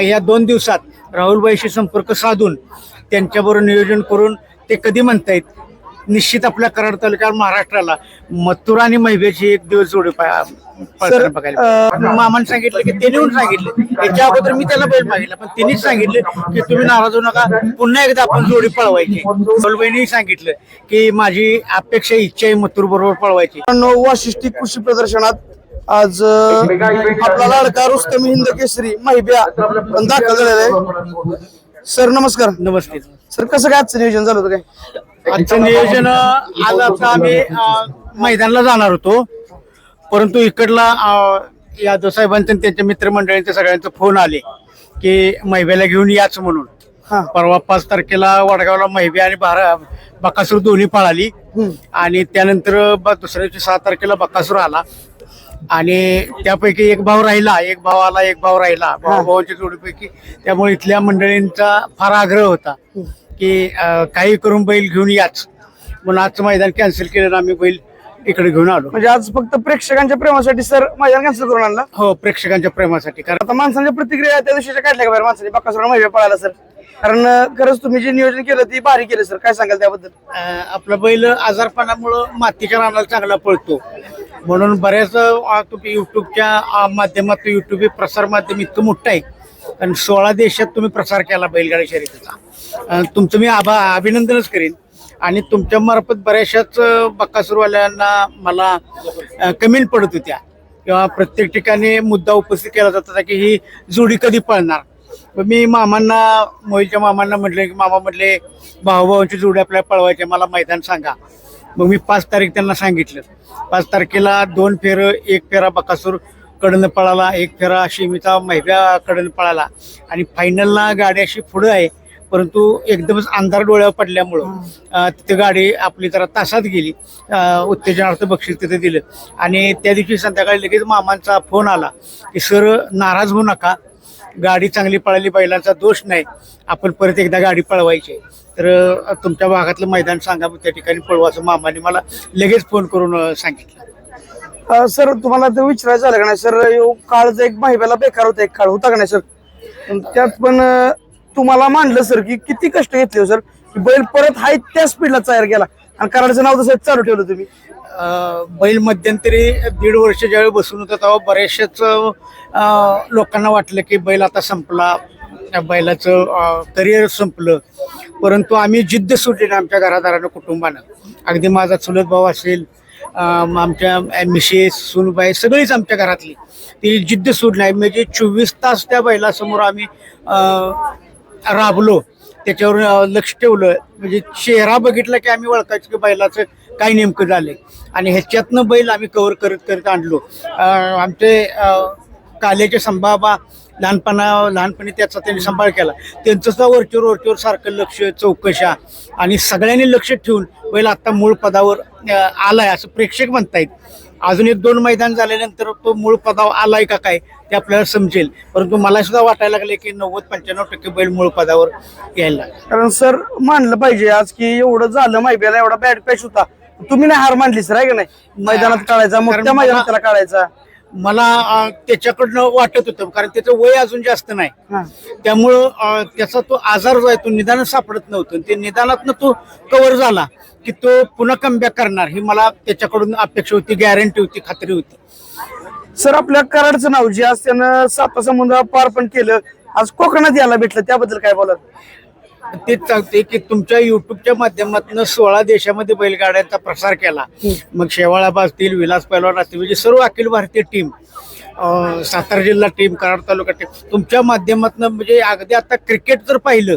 या दोन दिवसात राहुलबाईशी संपर्क साधून त्यांच्याबरोबर नियोजन करून ते कधी म्हणतायत निश्चित आपल्या कराड तालुक्यात महाराष्ट्राला मथुर आणि महिब्याची एक दिवस जोडी बघायला मामाने सांगितलं की त्यांनी येऊन सांगितलं. याच्या अगोदर मी त्याला बैल मागितला पण त्यांनीच सांगितलं की तुम्ही नाराज होऊ नका. पुन्हा एकदा आपण जोडी पळवायची. सोलबईनी सांगितलं की माझी अपेक्षा इच्छा आहे मथुर बरोबर पळवायची वाशिष्ठी कृषी प्रदर्शनात आज आपला लाडका रुस्तम हिंद केसरी महिब्या दाखल झालेला आहे. सर नमस्कार. नमस्ते. सर कसं काय आजचं नियोजन झालं होतं काय? आजचं नियोजन आज आता आम्ही मैदानाला जाणार होतो. परंतु इकडला यादव साहेबांचे आणि त्यांच्या मित्रमंडळींचे सगळ्यांचे फोन आले की मैब्याला घेऊन याच म्हणून. हा. परवा पाच तारखेला वडगावला महिबी आणि बारा बकासूर दोन्ही पळाली. आणि त्यानंतर दुसऱ्या दिवशी सहा तारखेला बकासूर आला. आणि त्यापैकी एक भाव राहिला एक भाव आला एक भाव राहिला. भाऊ भावाच्या जोडीपैकी. त्यामुळे इथल्या मंडळींचा फार आग्रह होता की काही करून बैल घेऊन याच. म्हणून आजचं मैदान कॅन्सल केलं आम्ही बैल इकडे घेऊन आलो. म्हणजे आज फक्त प्रेक्षकांच्या प्रेमासाठी सर मैदान कॅन्सल करून आणला? हो प्रेक्षकांच्या प्रेमासाठी. कारण आता माणसांच्या प्रतिक्रिया त्या दिवशीच्या काढल्या का माणसाने बाकासुरा महिब्या पळायला सर. कारण खरंच तुम्ही जे नियोजन केलं ती भारी केलं सर. काय सांगाल त्याबद्दल? आपला बैल आजारपणामुळं मातीच्या रानाला चांगला पळतो. म्हणून बऱ्याच अं, तुम्ही युट्यूबच्या माध्यमातून हे प्रसार माध्यम इतकं मोठं आहे. कारण सोळा देशात तुम्ही प्रसार केला बैलगाडी शर्यतीचा. तुमचं मी आभा अभिनंदनच करीन. आणि तुमच्यामार्फत बऱ्याचशाच बक्कासूरवाल्यांना मला कमेंट पडत होत्या. किंवा प्रत्येक ठिकाणी मुद्दा उपस्थित केला जात होता की ही जोडी कधी पळणार? मग मी मामांना मोहिलच्या मामांना म्हटलं की मामा म्हटले भाऊभावांची जोडी आपल्याला पळवायची मला मैदान सांगा. मग मी पाच तारीख त्यांना सांगितलं. पाच तारखेला दोन फेर एक फेरा बकासूर कडनं पळाला एक फेरा शिमीचा महिब्या कडनं पळाला. आणि फायनलला गाडी अशी पुढं आहे परंतु एकदमच अंधार डोळ्यावर पडल्यामुळं तिथे गाडी आपली जरा तासात गेली. उत्तेजनार्थ बक्षीस तिथे दिलं. आणि त्या दिवशी संध्याकाळी लगेच मामांचा फोन आला की सर नाराज होऊ नका. गाडी चांगली पळाली बैलांचा दोष नाही. आपण परत एकदा गाडी पळवायची. आहे. तर तुमच्या भागातलं मैदान सांगा मग त्या ठिकाणी पळवायचं मामाने मला लगेच फोन करून सांगितलं. सर तुम्हाला तर विचारायचं झालं का नाही? सर यो काळचा एक माहिबाला बेकार होता एक काळ होता का नाही सर? त्यात पण तुम्हाला मांडलं सर की किती कष्ट घेतले हो सर? बैल परत हाय त्या स्पीडला तयार केला आणि कराडचं नाव तसं चालू ठेवलं तुम्ही. बैल मध्यंतरी दीड वर्ष ज्यावेळी बसून होता तेव्हा बऱ्याचशाच लोकांना वाटलं की बैल आता संपला. त्या बैलाचं करिअर संपलं. परंतु आम्ही जिद्द सोडली ना आमच्या घरादारानं कुटुंबानं. अगदी माझा चुलत भाऊ असेल आमच्या मिसेस सुनबाई सगळीच आमच्या घरातली. ती जिद्द सोडली म्हणजे चोवीस तास त्या बैलासमोर आम्ही राबलो. त्याच्यावर लक्ष ठेवलं. म्हणजे चेहरा बघितला की आम्ही वळखायचो की बैलाचं काय नेमकं झालंय. आणि ह्याच्यातनं बैल आम्ही कवर करत करत आणलो. आमचे काल्याचे संभाबा लहानपणा लहानपणी त्याचा त्यांनी सांभाळ केला. त्यांचंसुद्धा वरचेवर वरचेवर सारखं लक्ष चौकशा आणि सगळ्यांनी लक्ष ठेवून बैल आत्ता मूळ पदावर आला आलाय असं प्रेक्षक म्हणतायत. अजून एक दोन मैदान झाल्यानंतर तो मूळ पदावर आलाय का काय ते आपल्याला समजेल. परंतु मला सुद्धा वाटायला लागले की नव्वद पंच्याण्णव टक्के बैल मूळ पदावर यायला कारण सर मानलं पाहिजे आज की एवढं झालं माहिती एवढा बॅड पॅच होता. तुम्ही नाही हार मांडली सर आहे का नाही? मैदानात काढायचा मग कारण त्या मैदानात मला- त्याला काढायचा. मला अं, त्याच्याकडनं वाटत होतं कारण त्याचं वय अजून जास्त नाही. हा. त्यामुळं अं, त्याचा तो आजार जो आहे तो निदान सापडत नव्हतं. ते निदानातनं तो कव्हर झाला की तो पुन्हा कमबॅक करणार ही मला त्याच्याकडून अपेक्षा होती गॅरंटी होती खात्री होती. सर आपल्या कराडचं नाव जे आज त्यानं साता समुद्र पार पण केलं आज कोकणात यायला भेटलं त्याबद्दल काय बोलाल? तेच सांगते की तुमच्या युट्यूबच्या माध्यमातून सोळा देशामध्ये बैलगाड्यांचा प्रसार केला. मग शेवाळाबा असतील विलास पैलवान असतील म्हणजे सर्व अखिल भारतीय टीम सातारा जिल्हा टीम कराड तालुका टीम तुमच्या माध्यमातून म्हणजे अगदी आता क्रिकेट जर पाहिलं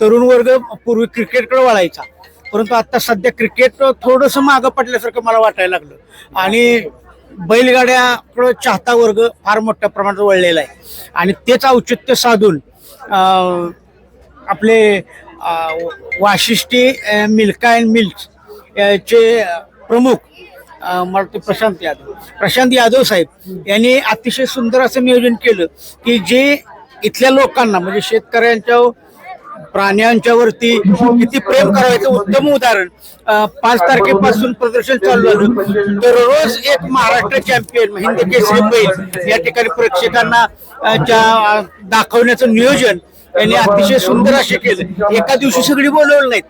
तरुण वर्ग पूर्वी क्रिकेटकडे वळायचा. परंतु आता सध्या क्रिकेट थोडंसं मागं पडल्यासारखं मला वाटायला लागलं. आणि बैलगाड्याकडं चाहता वर्ग फार मोठ्या प्रमाणात वळलेला आहे. आणि तेच औचित्य साधून आपले वाशिष्ठी मिल्का अँड मिल्क चे प्रमुख अं, मला प्रशांत यादव. प्रशांत यादव साहेब यांनी अतिशय सुंदर असं नियोजन केलं की जे इथल्या लोकांना म्हणजे शेतकऱ्यांच्या प्राण्यांच्यावरती किती प्रेम करायचं उत्तम उदाहरण पाच तारखेपासून प्रदर्शन चालू झालं. दररोज एक महाराष्ट्र चॅम्पियन हिंद केसरी बैल या ठिकाणी प्रेक्षकांना ज्या दाखवण्याचं नियोजन त्यांनी अतिशय सुंदर असे केलं. एका दिवशी सगळी बोलवलं नाहीत.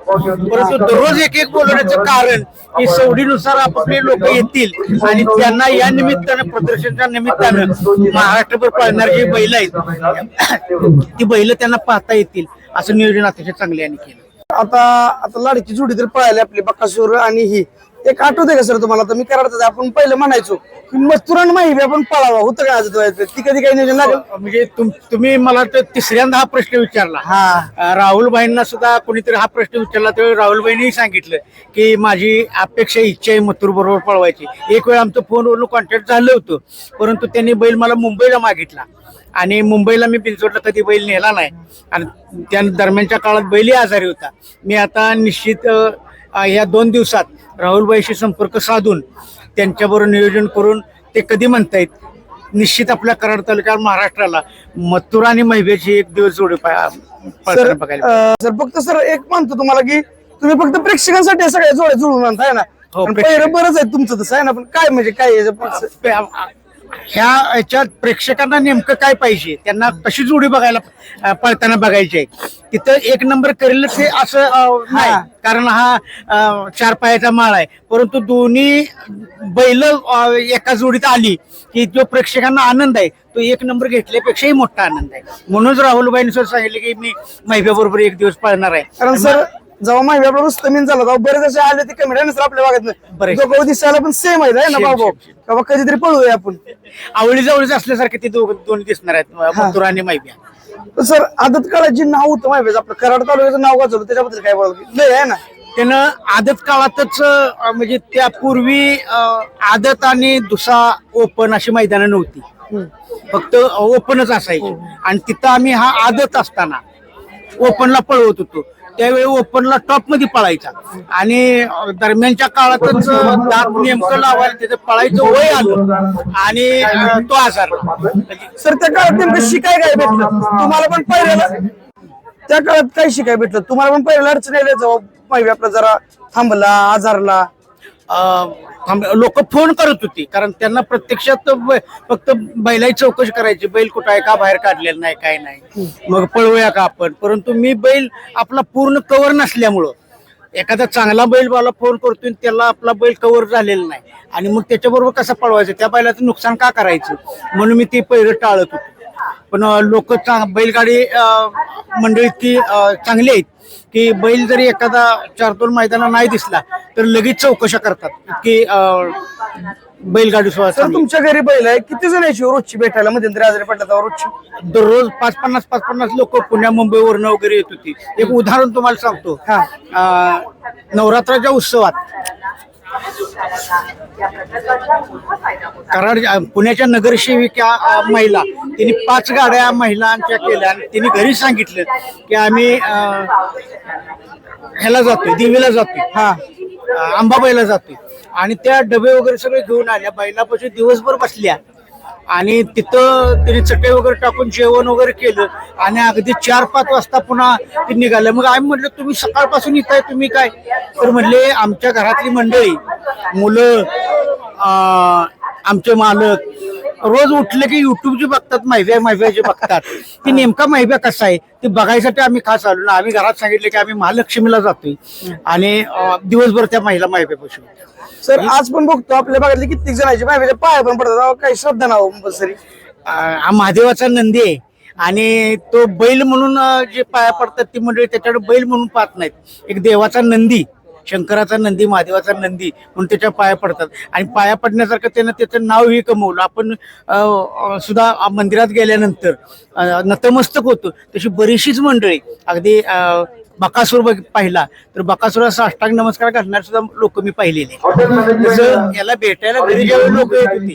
परंतु दररोज एक एक बोलवण्याचं कारण की सवडीनुसार आपापले लोक येतील आणि त्यांना या निमित्तानं प्रदर्शनच्या निमित्तानं महाराष्ट्रभर पळणारी जी बैल आहेत ती बैल त्यांना पाहता येतील. असं नियोजन अतिशय चांगले यांनी केलं. आता आता लाडकी जोडी तर पळाली आपली बक्कासूर आणि ही. एक आठवते का सर तुम्हाला? तर मी कराडचं आपण पहिलं म्हणायचो की मस्तुरान माहिती आपण पळावा. होतं का आज ती कधी काही नियोजन लागेल? म्हणजे तुम- तुम्ही मला तर तिसऱ्यांदा हा प्रश्न विचारला. हा. अं, राहुलबाईंना सुद्धा कोणीतरी हा प्रश्न विचारला त्यावेळी राहुलबाईंनी सांगितलं की माझी अपेक्षा इच्छा आहे मथुर बरोबर पळवायची. एक वेळ आमचं फोनवरून कॉन्टॅक्ट झालं होतं परंतु त्यांनी बैल मला मुंबईला मागितला. आणि मुंबईला मी बिनचोडला कधी बैल नेला नाही. आणि त्या दरम्यानच्या काळात बैलही आजारी होता. मी आता निश्चित अं, या दोन दिवसात राहुलबाईशी संपर्क साधून त्यांच्याबरोबर नियोजन करून ते कधी म्हणतायत निश्चित आपल्या कराड तालुक्यात महाराष्ट्राला मथुरा आणि महिबेची एक दिवस जोडी सर फक्त सर एक मानतो तुम्हाला की तुम्ही फक्त प्रेक्षकांसाठी सगळ्या जोड्या जुळून आणताय ना. हो, बरंच आहे तुमचं तसं आहे ना? पण काय म्हणजे काय ह्या याच्यात प्रेक्षकांना नेमकं काय पाहिजे? त्यांना कशी जोडी बघायला पळताना बघायची? आहे तिथं एक नंबर करेल हे असं नाही. कारण हा चार पायाचा माळ आहे. परंतु दोन्ही बैल एका जोडीत आली की जो प्रेक्षकांना आनंद आहे तो एक नंबर घेतल्यापेक्षाही मोठा आनंद आहे. म्हणूनच राहुलबाईंनी सर सांगितले की मी महिब्याबरोबर एक दिवस पळणार आहे. कारण सर जेव्हा माहिती आपला झाला तेव्हा बरेच असे आले ते कमी. नसर आपल्या भागात बरेच. दोघं दिसायला पण सेम आहे ना Same, भाऊ same. बाबा कधीतरी पळूया आपण. आवळी जवळच असल्यासारखे ते दोघं दोन्ही दिसणार आहेत. मथुरा आणि तर सर आदत काळात जे नाव होतं माहिती आपलं कराड तालुक्याचं नाव गाजवलं त्याच्याबद्दल काय बोलाल? लय आहे ना? त्यानं आदत काळातच अं, म्हणजे त्यापूर्वी अं, आदत आणि दुसा ओपन अशी मैदानं नव्हती. फक्त ओपनच असायची. आणि तिथं आम्ही हा आदत असताना ओपनला पळवत होतो. त्यावेळी ओपनला टॉपमध्ये पळायचा. आणि दरम्यानच्या काळातच दात नेमकं लावायला त्याचं पळायचं वय आलं. आणि तो म्हणजे सर त्या काळात नेमकं शिकाय काय भेटलं? तुम्हाला पण पहिल्याला त्या काळात काय शिकाय भेटलं? तुम्हाला पण पहिल्याला अडचण आल्या जेव्हा माहिती आपला जरा थांबला आजारला? लोक फोन करत होती कारण त्यांना प्रत्यक्षात फक्त बैलाची चौकशी करायची बैल कुठं आहे का बाहेर काढलेला नाही काय नाही. मग पळवूया का आपण? परंतु मी बैल आपला पूर्ण कव्हर नसल्यामुळं एखादा चांगला बैल मला फोन करतोय आणि त्याला आपला बैल कव्हर झालेला नाही. आणि मग त्याच्याबरोबर कसं पळवायचं? त्या बैलाचं नुकसान का करायचं? म्हणून मी ते पहिलं टाळत होतो. पण लोक बैलगाडी अं, मंडळी इतकी चांगली आहेत की बैल जरी एखादा चार दोन मैदाना नाही दिसला तर लगेच चौकशा करतात इतकी अं, बैलगाडी सर तुमच्या घरी बैल आहे किती जण यायची रोजची भेटायला? मध्यंतरी आजारी पडला तेव्हा रोजची. दररोज पाच पन्नास पाच पन्नास लोक पुण्या मुंबईवरनं वगैरे येत होती. एक उदाहरण तुम्हाला सांगतो. हा. नवरात्राच्या उत्सवात कारण पुण्याच्या नगरसेविका महिला तिने पाच गाड्या महिलांच्या केल्या आणि तिने घरी सांगितलं की आम्ही अं, ह्याला जातोय देवीला जातोय. हा अंबाबाईला जातोय. आणि त्या डबे वगैरे सगळे घेऊन आल्या बैलापाशी दिवसभर बसल्या. आणि तिथं तिने चटई वगैरे टाकून जेवण वगैरे केलं आणि अगदी चार पाच वाजता पुन्हा ते निघालं. मग आम्ही म्हटलं तुम्ही सकाळपासून येताय तुम्ही काय? तर म्हणले आमच्या घरातली मंडळी मुलं आमचे मालक रोज उठले की युट्यूबचे बघतात माहिती माहिती बघतात. ती नेमका माहिती कसा आहे? ते बघायसाठी आम्ही खास आलो ना. आम्ही घरात सांगितले की आम्ही महालक्ष्मीला जातोय. आणि दिवसभर त्या महिला बसू सर आज पण बघतो. आपल्या भागातले कित्येक जणांची माहिती पाया पण पडतात. काही श्रद्धा नाव सरी अं, हा महादेवाचा नंदी आहे. आणि तो बैल म्हणून जे पाया पडतात ती मंडळी त्याच्याकडे बैल म्हणून पाहत नाहीत. एक देवाचा नंदी. शंकराचा नंदी महादेवाचा नंदी म्हणून त्याच्या पाया पडतात. आणि पाया पडण्यासारखं त्यानं त्याचं नावही कमवलं. आपण सुद्धा मंदिरात गेल्यानंतर नतमस्तक होतो. तशी बरीचशीच मंडळी अगदी बकासूर पाहिला तर बकासुराचा अष्टांग नमस्कार घालणार सुद्धा लोक मी पाहिलेले. तसं याला भेटायला घरी ज्यावेळी लोक येत होती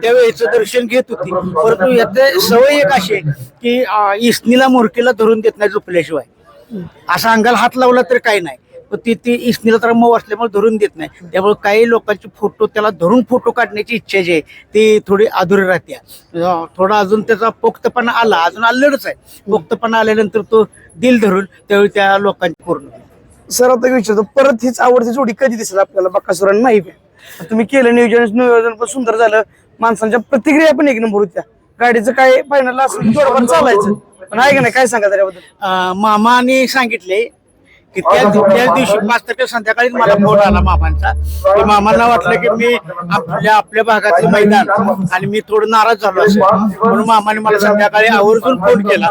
त्यावेळी याचं दर्शन घेत होती. परंतु याचे सवय एक अशी की इसनीला मोरकीला धरून देत नाही झोपल्याशिवाय. असा अंगाला हात लावला तर काही नाही. ती ती इसनीला तर मऊ असल्यामुळे धरून देत नाही. त्यामुळे काही लोकांचे फोटो त्याला धरून फोटो काढण्याची इच्छा जी आहे ती थोडी अधुरी राहते. थोडा अजून त्याचा पोक्तपणा आला अजून आलेलंच आहे. पोक्तपणा आल्यानंतर तो दिल धरून त्यावेळी त्या लोकांची पूर्ण. सर आता विचारतो परत हीच आवडती जोडी कधी दिसेल आपल्याला? बक्कासुर आणि माहिती तुम्ही केलं नियोजन नियोजन पण सुंदर झालं. माणसांच्या प्रतिक्रिया पण एक नंबर होत्या. गाडीचं काय फायनल असं थोडंफार चालायचं. पण आहे का नाही? काय सांगा त्याच्याबद्दल? मामाने सांगितले की त्या त्याच दिवशी पाच तारखे संध्याकाळी मला फोन आला मामांचा. की मामांना वाटलं की मी आपल्या आपल्या भागातलं मैदान आणि मी थोडं नाराज झालो असेल. म्हणून मामाने मला संध्याकाळी आवर्जून फोन केला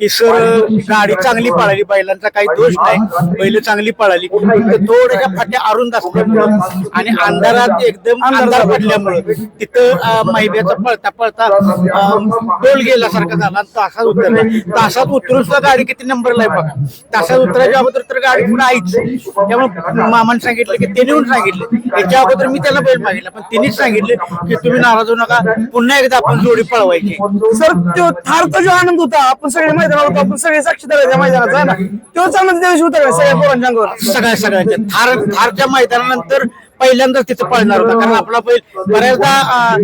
की सर गाडी चांगली पळाली. बैलांचा काही दोष नाही. बैल चांगली पळाली. थोड्याशा फाट्या अरुंद असल्यामुळं आणि अंधारात एकदम अंधार पडल्यामुळं तिथं मैब्याचा पळता पळता डोल गेल्यासारखं झाला तासात उतरले. तासात उतरून सुद्धा गाडी किती नंबरला आहे बघा. तासात उतरायच्या अगोदर तर गाडी पुढे आईच त्यामुळे मामाने सांगितलं की त्याने येऊन सांगितलं. याच्या अगोदर मी त्याला बैल मागितला पण त्यांनीच सांगितलं की तुम्ही नाराज होऊ नका. पुन्हा एकदा आपण जोडी पळवायची. सर तो थारचा जो आनंद होता आपण सगळे मैदानावर होतो आपण सगळे साक्षीदार त्या मैदानाचा आहे ना? तोच आनंद त्या दिवशी सगळ्या पोरांच्या अंगावर? सगळ्या सगळ्यांच्या. थार थारच्या मैदानानंतर पहिल्यांदाच तिथे पळणार होता कारण आपला बैल बऱ्याचदा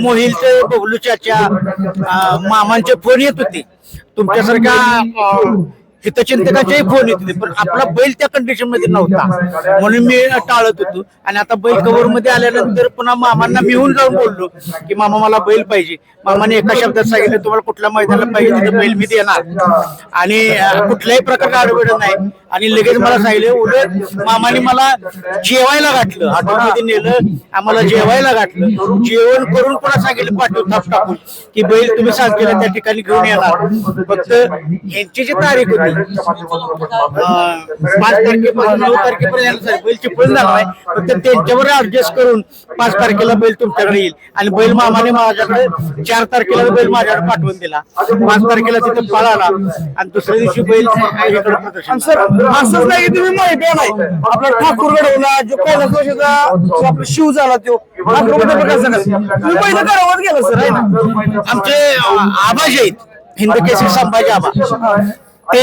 मोहिलचे बबलू चाच्या अं, मामांचे फोन येत होते. तुमच्यासारख्या अं, हितचिंतकाचेही फोन येत होते पण आपला बैल त्या कंडिशनमध्ये नव्हता. म्हणून मी टाळत होतो. आणि आता बैल कव्हरमध्ये आल्यानंतर पुन्हा मामांना मिळून जाऊन बोललो की मामा मला बैल पाहिजे. मामाने एका शब्दात सांगितलं तुम्हाला कुठल्या मैदानाला पाहिजे तिथे बैल मी देणार. आणि कुठल्याही प्रकारचा आडवड नाही. आणि लगेच मला सांगितलं उलट मामाने मला जेवायला घातलं हॉटेलमध्ये नेलं आम्हाला जेवायला घातलं. जेवण करून पुन्हा सांगितलं पाठवून थाप टाकून. की बैल तुम्ही सांगितलं त्या ठिकाणी घेऊन येणार. फक्त यांची जी तारीख होती पाच तारखेपासून नऊ तारखेपर्यंत बैल चिपळून जाणार आहे फक्त त्यांच्यावर ऍडजस्ट करून पाच तारखेला बैल तुमच्याकडे येईल. आणि बैल मामाने माझ्याकडे चार तारखेला बैल माझ्याकडे पाठवून दिला. पाच तारखेला तिथे पळाला आणि दुसऱ्या दिवशी बैल प्रदर्शन सर असंच नाही तुम्ही माहिती नाही. आपला ठाकूर घडवला जो कैलास वर्षाचा आपला शिव झाला तो. ठाकूर सांगाल तुम्ही पहिलं गावात गेला सर आहे ना? आमचे आबाजी आहेत हिंदकेसरी संभाजी आबा ते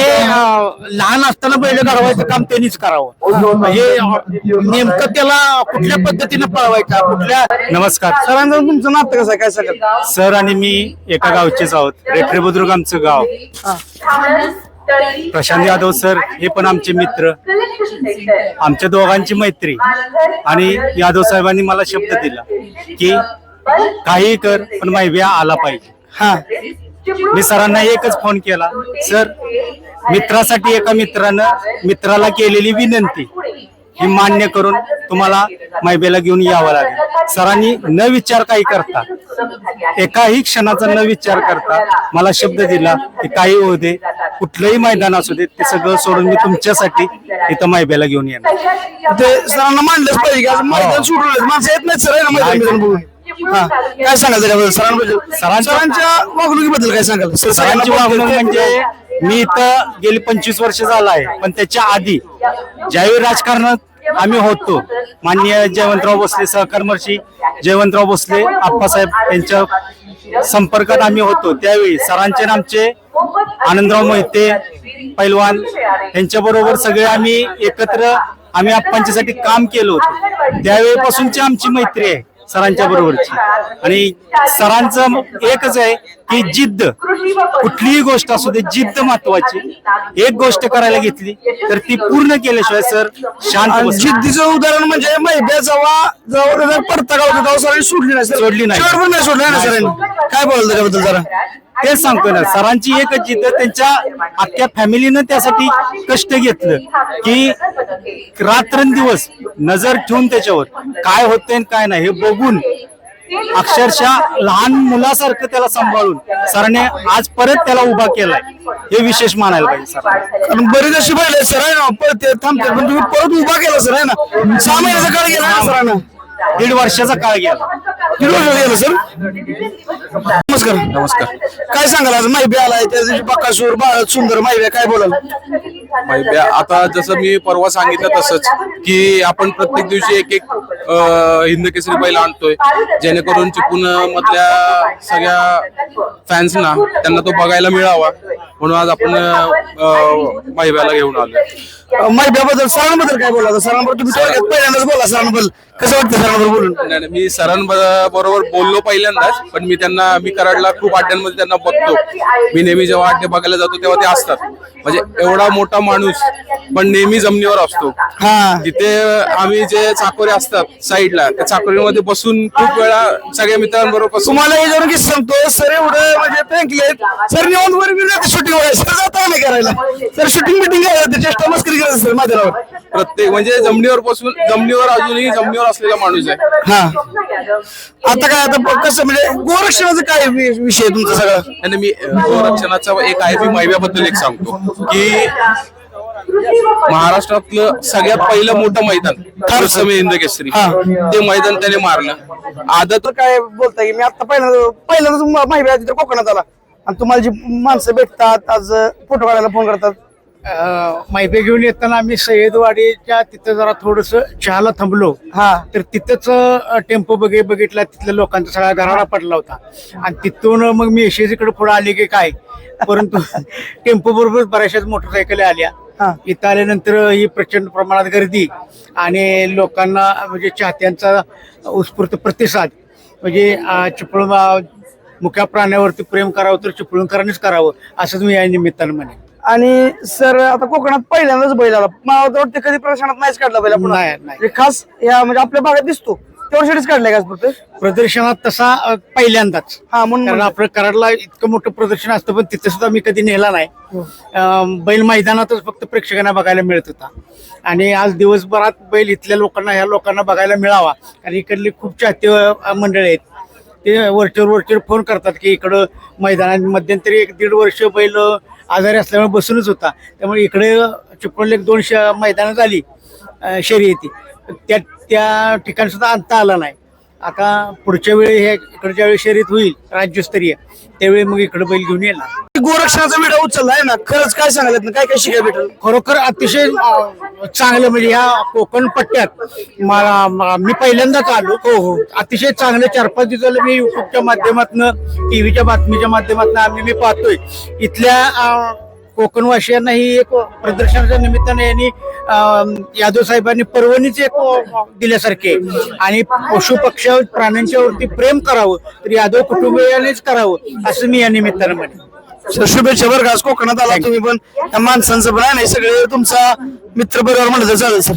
लहान असताना बैल घडवायचं काम त्यांनीच करावं. म्हणजे नेमकं त्याला कुठल्या पद्धतीने पळवायचा कुठल्या नमस्कार. सरांचं तुमचं नातं कसं आहे? काय सांगाल? सर आणि मी एका गावचेच आहोत. रेठरे बुद्रुक आमचं गाव. प्रशांत यादव सर हे पण आमचे मित्र. आमच्या दोघांची मैत्री. आणि यादव साहेबांनी मला शब्द दिला की काही कर पण माहिती आला पाहिजे. हा. मी सरांना एकच फोन केला. सर मित्रासाठी एका मित्रानं मित्राला केलेली विनंती. ही मान्य करून तुम्हाला मैबेला घेऊन यावं लागेल. सरांनी न विचार काही करता. एकाही क्षणाचा न विचार करता मला शब्द दिला की काही होऊ दे. कुठलंही मैदान असू दे ते सगळं सोडून मी तुमच्यासाठी इथं मैबेला घेऊन येणार. ते सरांना मांडलंच पाहिजे. मैदान सुटलं माणसं येत नाहीत सर मैदान हा. काय सांगाल त्याच्याबद्दल सरांबद्दल सरांच्या- सरांच्या वागणुकीबद्दल काय सांगाल सर सरांची वागणूक म्हणजे मी इथं गेली पंचवीस वर्ष झाला आहे पण त्याच्या आधी ज्यावेळी राजकारणात आम्ही होतो माननीय जयवंतराव भोसले सहकर्मर्शी जयवंतराव भोसले आप्पासाहेब यांच्या संपर्कात आम्ही होतो. त्यावेळी सरांचे आणि आमचे आनंदराव मोहिते पैलवान यांच्या बरोबर सगळे आम्ही एकत्र आम्ही आप्पांच्यासाठी काम केलं होतं. त्यावेळीपासूनची आमची मैत्री आहे. सरांच्या बरोबरची. आणि सरांचं एकच आहे की जिद्द. कुठलीही गोष्ट असू दे जिद्द महत्वाची. एक गोष्ट करायला घेतली तर ती पूर्ण केल्याशिवाय सर शांत नाही. जिद्दीचं उदाहरण म्हणजे त्याचा पडता गावचा तेव्हा सरांनी सोडली नाही सर. सोडली नाही. नाही सोडली ना सरांनी? काय बोलाल त्याच्याबद्दल जरा? तेच सांगतोय ना सरांची एकच जिद्द त्यांच्या अख्ख्या फॅमिलीनं त्यासाठी कष्ट घेतलं की रात्रंदिवस नजर ठेवून त्याच्यावर काय होतंय काय नाही हे बघून अक्षरशः लहान मुलासारखं त्याला सांभाळून सरांनी आज परत त्याला उभा केलाय. हे विशेष मानायला पाहिजे सर कारण बरीच अशी बैल सर आहे ना पळते थांबते पण तुम्ही परत उभा केला सर आहे ना. सहा महिन्याचा काळ गेला ना सरांना? दीड वर्षाचा काळ गेला. किती वर्ष गेलं सर. नमस्कार. नमस्कार. काय सांगाल आज? माहिती आलाय त्या दिवशी बकासूर बाळ सुंदर माहिती काय बोलाल? माहिती आता जसं मी परवा सांगितलं तसंच की आपण प्रत्येक दिवशी एक एक हिंद केसरी बैल आणतोय जेणेकरून चिपून मधल्या सगळ्या फॅन्सना त्यांना तो बघायला मिळावा. म्हणून आज आपण माहिब्याला घेऊन आलोय. माहितीबद्दल सरांबद्दल काय बोला सरांबरोबर तुम्ही पहिल्यांदाच बोला सरांबद्दल. कसं वाटतं सरांबरोबर बोलून? नाही, नाही, मी सरांबरोबर बोललो पहिल्यांदाच पण मी त्यांना मी कराडला खूप अड्ड्यांमध्ये त्यांना बघतो. मी नेहमी जेव्हा अड्डे बघायला जातो तेव्हा ते असतात. म्हणजे एवढा मोठा माणूस पण नेहमी जमिनीवर असतो. हा. तिथे आम्ही जे चाकोरे असतात साईडला त्या चाकोरीमध्ये बसून खूप वेळा सगळ्या मित्रांबरोबर बसून तुम्हाला हे जाऊन की सांगतो सर एवढं म्हणजे पेंकले सर निवांत वर गेले शूटिंग सर जाता नाही करायला. सर शूटिंग मिटिंग करायला चेष्टा मस्करी करायचं सर माझ्यावर प्रत्येक म्हणजे जमिनीवर बसून जमिनीवर अजूनही जमिनीवर असलेला माणूस आहे. हा. आता काय आता कसं म्हणजे गोरक्षणाचं काय वि- विषय आहे तुमचा सगळा? आणि मी अ, रक्षणाचा एक आहे मी महिव्याबद्दल एक सांगतो की महाराष्ट्रातलं सगळ्यात पहिलं मोठं मैदान ठारसमे हिंद केसरी ते मैदान त्याने मारलं. आदत तर काय बोलताय की मी आता पहिल्यांदा पहिल्यांदाच माहिती आहे तिथे कोकणात आला. आणि तुम्हाला जी माणसं भेटतात आज फोटो काढायला फोन करतात. माहिती घेऊन येताना आम्ही सय्यदवाडीच्या तिथं जरा थोडस चहाला थांबलो. हा. तर तिथंच टेम्पो बघे बघितला तिथल्या लोकांचा सगळा गराडा पडला होता. आणि तिथून मग मी यशेजीकडे पुढे आले की काय? परंतु टेम्पो बरोबर बऱ्याचशाच मोटरसायकली आल्या. हा. इथं आल्यानंतर ही प्रचंड प्रमाणात गर्दी आणि लोकांना म्हणजे चाहत्यांचा उत्स्फूर्त प्रतिसाद. म्हणजे चिपळूण मुख्या प्राण्यावरती प्रेम करावं तर चिपळूणकरांनीच करावं असंच मी या निमित्तानं म्हणेन. आणि सर आता कोकणात पहिल्यांदाच बैल आला. मला तर वाटतं कधी प्रदर्शनात नाहीच काढला बैल आपण नाही, नाही. म्हणजे खास या म्हणजे आपल्या भागात दिसतो. तेवढ्यासाठीच काढलाय का प्रदर्शनात तसा अ, पहिल्यांदाच. हा म्हणून कारण. आपलं कराडला इतकं मोठं प्रदर्शन असतं पण तिथे सुद्धा मी कधी नेला नाही. अं, बैल मैदानातच फक्त प्रेक्षकांना बघायला मिळत होता. आणि आज दिवसभरात बैल इथल्या लोकांना ह्या लोकांना बघायला मिळावा. आणि इकडली खूप चाहते अं, मंडळी आहेत. ते वरचेवर वरचेवर फोन करतात की इकडं मैदानात मध्यंतरी एक दीड वर्ष बैल अं, आजारी असल्यामुळे बसूनच होता. त्यामुळे इकडे चिपळूण एक दोन श- मैदानं झाली शर्यती त्या त्या ठिकाणी सुद्धा आणता आला नाही. आता पुढच्या वेळी हे इकडच्या वेळी शर्यत होईल राज्यस्तरीय. त्यावेळी मग इकडे बैल घेऊन येणार. गोरक्षणाचा व्हिडिओ उचलला आहे ना खरंच काय सांगायला काय काय शिकाय भेटेल? खरोखर अतिशय अं, चांगलं म्हणजे ह्या कोकण पट्ट्यात मला म- मी पहिल्यांदाच आलो. हो हो. अतिशय चांगलं चार पाच दिवस झालं मी युट्यूबच्या माध्यमातून टीव्हीच्या बातमीच्या माध्यमातून आम्ही मी पाहतोय. इथल्या अं, कोकणवासियांना ही एक प्रदर्शनाच्या निमित्ताने यांनी यादव साहेबांनी पर्वणीच एक दिल्यासारखे आणि पशु पक्ष प्राण्यांच्या वरती प्रेम करावं तर यादव कुटुंबियांनीच करावं असं मी या निमित्तानं सर शुभेच्छा बरं का. आज कोकणात आला तुम्ही पण. माणसांचं पण आहे सगळे तुमचा मित्र बरोबर म्हणलं तर चालेल सर.